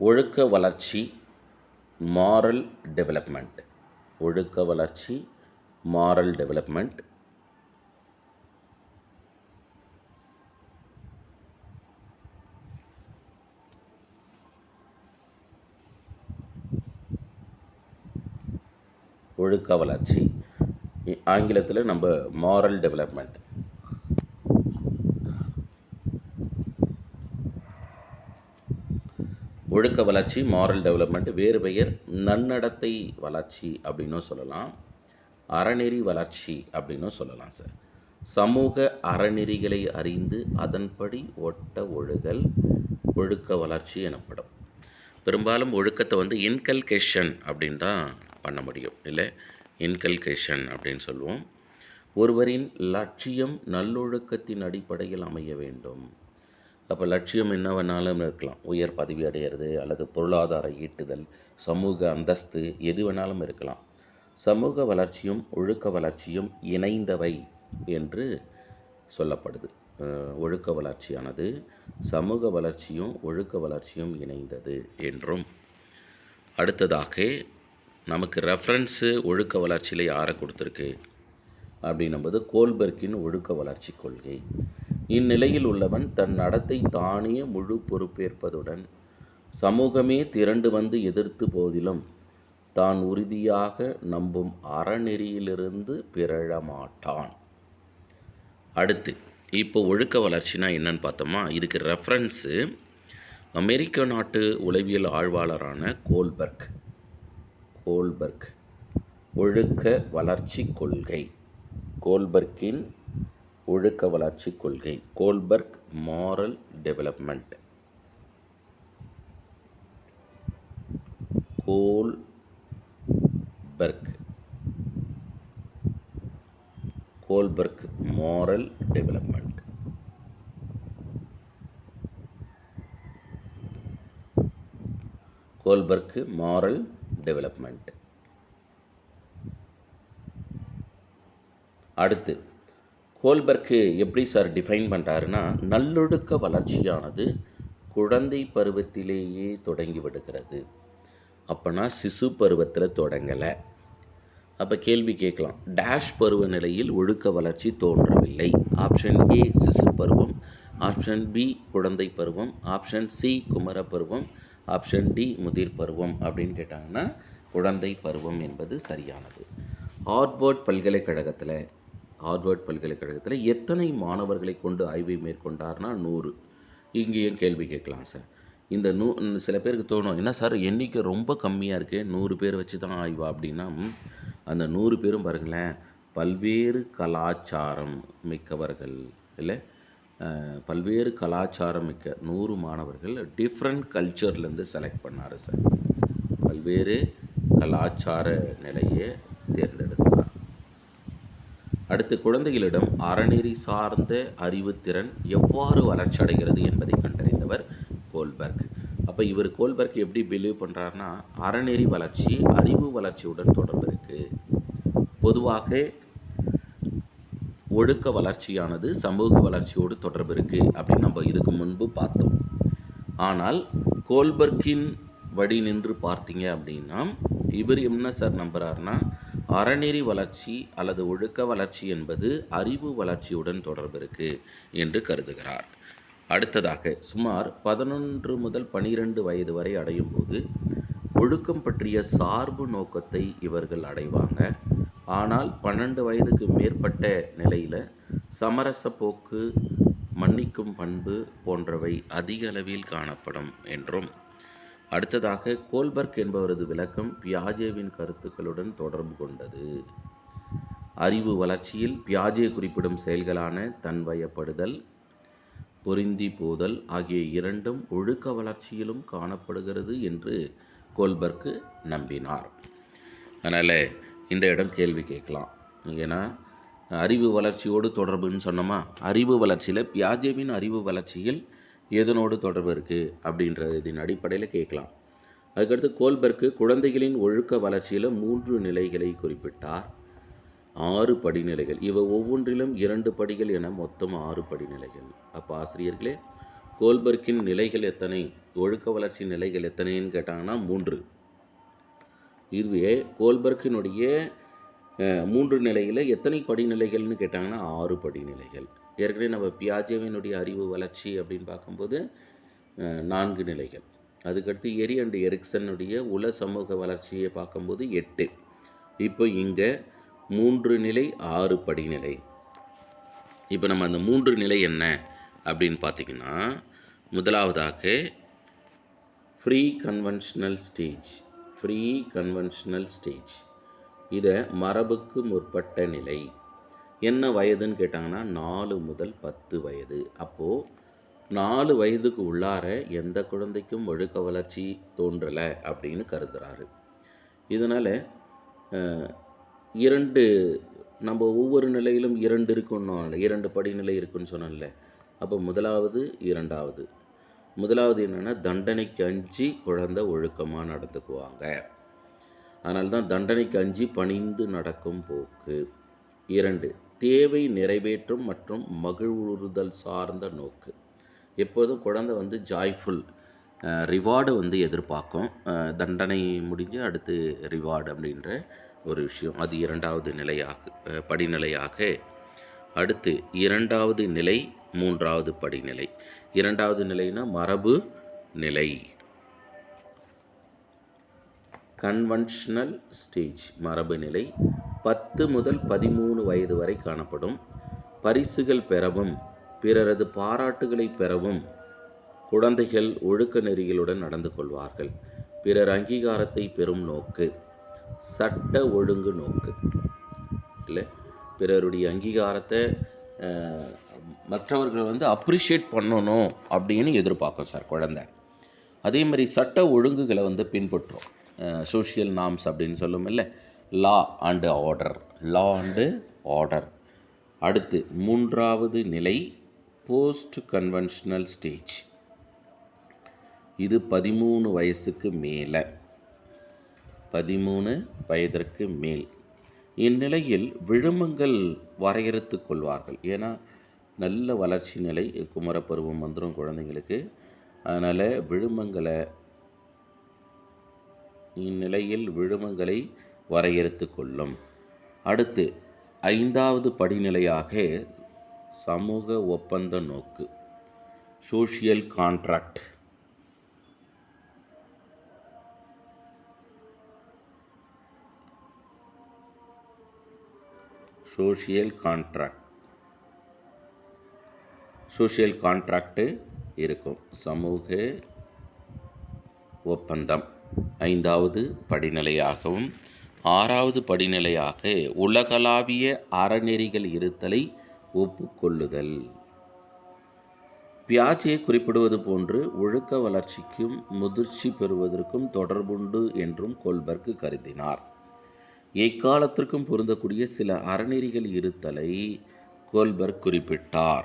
ஒழுக்க வளர்ச்சி moral development ஒழுக்க வளர்ச்சி மாரல் டெவலப்மெண்ட் ஒழுக்க வளர்ச்சி. ஆங்கிலத்தில் நம்ம மாரல் டெவலப்மெண்ட் ஒழுக்க வளர்ச்சி மாரல் டெவலப்மெண்ட் வேறு பெயர் நன்னடத்தை வளர்ச்சி அப்படின்னும் சொல்லலாம். அறநெறி வளர்ச்சி அப்படின்னும் சொல்லலாம் சார் சமூக அறநெறிகளை அறிந்து அதன்படி ஒட்ட ஒழுகல் ஒழுக்க வளர்ச்சி எனப்படும். பெரும்பாலும் ஒழுக்கத்தை வந்து இன்கல்கேஷன் அப்படின்னு தான் பண்ண முடியும். இல்லை இன்கல்கேஷன் அப்படின்னு சொல்லுவோம். ஒருவரின் லட்சியம் நல்லொழுக்கத்தின் அடிப்படையில் அமைய வேண்டும். அப்போ லட்சியம் என்ன வேணாலும் இருக்கலாம். உயர் பதவி அடையிறது அல்லது பொருளாதார ஈட்டுதல் சமூக அந்தஸ்து எது வேணாலும் இருக்கலாம். சமூக வளர்ச்சியும் ஒழுக்க வளர்ச்சியும் இணைந்தவை என்று சொல்லப்படுது. ஒழுக்க வளர்ச்சியானது சமூக வளர்ச்சியும் ஒழுக்க வளர்ச்சியும் இணைந்தது என்றும். அடுத்ததாக நமக்கு ரெஃபரன்ஸு ஒழுக்க வளர்ச்சியில் யாரை கொடுத்துருக்கு. அப்படின்னும்போது கோல்பெர்க்கின் ஒழுக்க வளர்ச்சி கொள்கை. இந்நிலையில் உள்ளவன் தன் நடத்தை தானே முழு பொறுப்பேற்பதுடன் சமூகமே திரண்டு வந்து எதிர்த்து போதிலும் தான் உறுதியாக நம்பும் அறநெறியிலிருந்து பிறழ மாட்டான் அடுத்து இப்போ ஒழுக்க வளர்ச்சினா என்னன்னு பார்த்தோமா? இதுக்கு ரெஃபரன்ஸு அமெரிக்க நாட்டு உளவியல் ஆழ்வாளரான கோல்பர்க். கோல்பர்க். ஒழுக்க வளர்ச்சி கொள்கை. கோல்பர்க்கின் ஒழுக்க வளர்ச்சி கொள்கை Kohlberg moral development. Kohlberg. Kohlberg moral development. Kohlberg moral development. அடுத்து கோல்பர்க்கு எப்படி சார் டிஃபைன் பண்ணுறாருன்னா நல்லொழுக்க வளர்ச்சியானது குழந்தை பருவத்திலேயே தொடங்கி விடுகிறது. அப்போனா சிசு பருவத்தில் தொடங்கலை. அப்போ கேள்வி கேட்கலாம். டேஷ் பருவ நிலையில் ஒழுக்க வளர்ச்சி தோன்றவில்லை. ஆப்ஷன் ஏ சிசு பருவம். ஆப்ஷன் பி குழந்தை பருவம். ஆப்ஷன் சி குமர பருவம். ஆப்ஷன் டி முதிர் பருவம் அப்படின்னு கேட்டாங்கன்னா குழந்தை பருவம் என்பது சரியானது. ஆர்ட்வர்ட் பல்கலைக்கழகத்தில் ஹார்வர்ட் பல்கலைக்கழகத்தில் எத்தனை மாணவர்களை கொண்டு ஆய்வை மேற்கொண்டார்னா நூறு. இங்கேயும் கேள்வி கேட்கலாம் சார். இந்த நூ இந்த சில பேருக்கு தோணும் என்ன சார் எண்ணிக்கை ரொம்ப கம்மியாக இருக்கே நூறு பேர் வச்சு தான் ஆய்வா அப்படின்னா அந்த நூறு பேரும் பாருங்களேன் பல்வேறு கலாச்சாரம் மிக்கவர்கள் இல்லை? பல்வேறு கலாச்சாரம் மிக்க நூறு மாணவர்கள் டிஃப்ரெண்ட் கல்ச்சர்லேருந்து செலக்ட் பண்ணார் சார். பல்வேறு கலாச்சார நிலையை தேர்ந்தெடுத்தார். அடுத்து குழந்தைகளிடம் அறநெறி சார்ந்த அறிவுத்திறன் எவ்வாறு வளர்ச்சி அடைகிறது என்பதை கண்டறிந்தவர் கோல்பர்க். அப்போ இவர் கோல்பர்க் எப்படி பிலீவ் பண்ணுறாருன்னா அறநெறி வளர்ச்சி அறிவு வளர்ச்சியுடன் தொடர்பு இருக்குது பொதுவாக ஒழுக்க வளர்ச்சியானது சமூக வளர்ச்சியோடு தொடர்பு இருக்குது அப்படின்னு நம்ம இதுக்கு முன்பு பார்த்தோம். ஆனால் கோல்பர்க்கின் வழி நின்று பார்த்தீங்க அப்படின்னா இவர் என்ன சார் நம்புறாருன்னா அறநெறி வளர்ச்சி அல்லது ஒழுக்க வளர்ச்சி என்பது அறிவு வளர்ச்சியுடன் தொடர்பு இருக்கு என்று கருதுகிறார். அடுத்ததாக சுமார் பதினொன்று முதல் பனிரெண்டு வயது வரை அடையும் போது ஒழுக்கம் பற்றிய சார்பு நோக்கத்தை இவர்கள் அடைவாங்க. ஆனால் பன்னெண்டு வயதுக்கு மேற்பட்ட நிலையில் சமரச போக்கு மன்னிக்கும் பண்பு போன்றவை அதிக அளவில் காணப்படும் என்றும் அடுத்ததாக கோல்பர்க் என்பவரது விளக்கம் பியாஜேவின் கருத்துக்களுடன் தொடர்பு கொண்டது. அறிவு வளர்ச்சியில் பியாஜே குறிப்பிடும் செயல்களான தன்வயப்படுதல் பொருந்தி போதல் ஆகிய இரண்டும் ஒழுக்க வளர்ச்சியிலும் காணப்படுகிறது என்று கோல்பர்க்கு நம்பினார். அதனால் இந்த இடம் கேள்வி கேட்கலாம். ஏன்னா அறிவு வளர்ச்சியோடு தொடர்புன்னு சொன்னோமா? அறிவு வளர்ச்சியில் பியாஜேவின் அறிவு வளர்ச்சியில் எதனோடு தொடர்பு இருக்குது அப்படின்றதின் அடிப்படையில் கேட்கலாம். அதுக்கடுத்து கோல்பர்க்கு குழந்தைகளின் ஒழுக்க வளர்ச்சியில் மூன்று நிலைகளை குறிப்பிட்டார். ஆறு படிநிலைகள். இவை ஒவ்வொன்றிலும் இரண்டு படிகள் என மொத்தம் ஆறு படிநிலைகள். அப்போ ஆசிரியர்களே கோல்பர்க்கின் நிலைகள் எத்தனை? ஒழுக்க வளர்ச்சி நிலைகள் எத்தனைன்னு கேட்டாங்கன்னா மூன்று. இதுவே கோல்பர்க்கினுடைய மூன்று நிலையில் எத்தனை படிநிலைகள்னு கேட்டாங்கன்னா ஆறு படிநிலைகள். ஏற்கனவே நம்ம பியாஜேவினுடைய அறிவு வளர்ச்சி அப்படின்னு பார்க்கும்போது நான்கு நிலைகள். அதுக்கடுத்து எரி அண்டு எரிக்சனுடைய உல சமூக வளர்ச்சியை பார்க்கும்போது எட்டு. இப்போ இங்கே மூன்று நிலை ஆறு படிநிலை. இப்போ நம்ம அந்த மூன்று நிலை என்ன அப்படின்னு பார்த்தீங்கன்னா முதலாவதாக pre conventional stage pre conventional stage இதை மரபுக்கு முற்பட்ட நிலை. என்ன வயதுன்னு கேட்டாங்கன்னா நாலு முதல் பத்து வயது. அப்போது நாலு வயதுக்கு உள்ளார எந்த குழந்தைக்கும் ஒழுக்க வளர்ச்சி தோன்றலை அப்படின்னு கருதுகிறாரு இதனால் இரண்டு நம்ம ஒவ்வொரு நிலையிலும் இரண்டு இருக்குன்னு இரண்டு படிநிலை இருக்குன்னு சொன்னோம்ல அப்போ முதலாவது இரண்டாவது. முதலாவது என்னென்னா தண்டனைக்கு அஞ்சு குழந்தை ஒழுக்கமாக நடந்துக்குவாங்க. அதனால தான் தண்டனைக்கு அஞ்சு பணிந்து நடக்கும் போக்கு. இரண்டு தேவை நிறைவேற்றும் மற்றும் மகிழ்வுறுதல் சார்ந்த நோக்கு. எப்போதும் குழந்தை வந்து ஜாய்ஃபுல் ரிவார்டு வந்து எதிர்பார்க்கும். தண்டனை முடிஞ்சு அடுத்து ரிவார்டு அப்படின்ற ஒரு விஷயம். அது இரண்டாவது நிலையாக படிநிலையாக. அடுத்து இரண்டாவது நிலை மூன்றாவது படிநிலை. இரண்டாவது நிலைனா மரபு நிலை. கன்வென்ஷனல் ஸ்டேஜ் மரபு நிலை. பத்து முதல் பதிமூணு வயது வரை காணப்படும். பரிசுகள் பெறவும் பிறரது பாராட்டுகளை பெறவும் குழந்தைகள் ஒழுக்க நெறிகளுடன் நடந்து கொள்வார்கள். பிறர் அங்கீகாரத்தை பெறும் நோக்கு சட்ட ஒழுங்கு நோக்கு. இல்லை? பிறருடைய அங்கீகாரத்தை மற்றவர்கள் வந்து அப்ரிஷியேட் பண்ணணும் அப்படின்னு எதிர்பார்க்கும் சார் குழந்தை. அதே மாதிரி சட்ட ஒழுங்குகளை வந்து பின்பற்றும் சோஷியல் நாம்ஸ் அப்படின்னு சொல்லும் இல்லை? Law and order. Law and order. அடுத்து மூன்றாவது நிலை போஸ்ட் கன்வென்ஷனல் ஸ்டேஜ் இது பதிமூணு வயசுக்கு மேலே. பதிமூணு வயதிற்கு மேல். இந்நிலையில் விழுமங்கள் வரையறுத்து கொள்வார்கள். ஏன்னா நல்ல வளர்ச்சி நிலை குமரப்பருவம் வந்துடும் குழந்தைங்களுக்கு. அதனால் விழுமங்களை இந்நிலையில் விழுமங்களை வரையறுத்து கொள்ளும் அடுத்து ஐந்தாவது படிநிலையாக சமூக ஒப்பந்த நோக்கு social contract social contract social contract இருக்கும். சமூக ஒப்பந்தம் ஐந்தாவது படிநிலையாகவும் ஆறாவது படிநிலையாக உலகளாவிய அறநெறிகள் இருத்தலை ஒப்புக்கொள்ளுதல். பியாச்சியை குறிப்பிடுவது போன்று ஒழுக்க வளர்ச்சிக்கும் முதிர்ச்சி பெறுவதற்கும் தொடர்புண்டு என்றும் கோல்பர்க் கருதினார். எக்காலத்திற்கும் பொருந்தக்கூடிய சில அறநெறிகள் இருத்தலை கோல்பர்க் குறிப்பிட்டார்.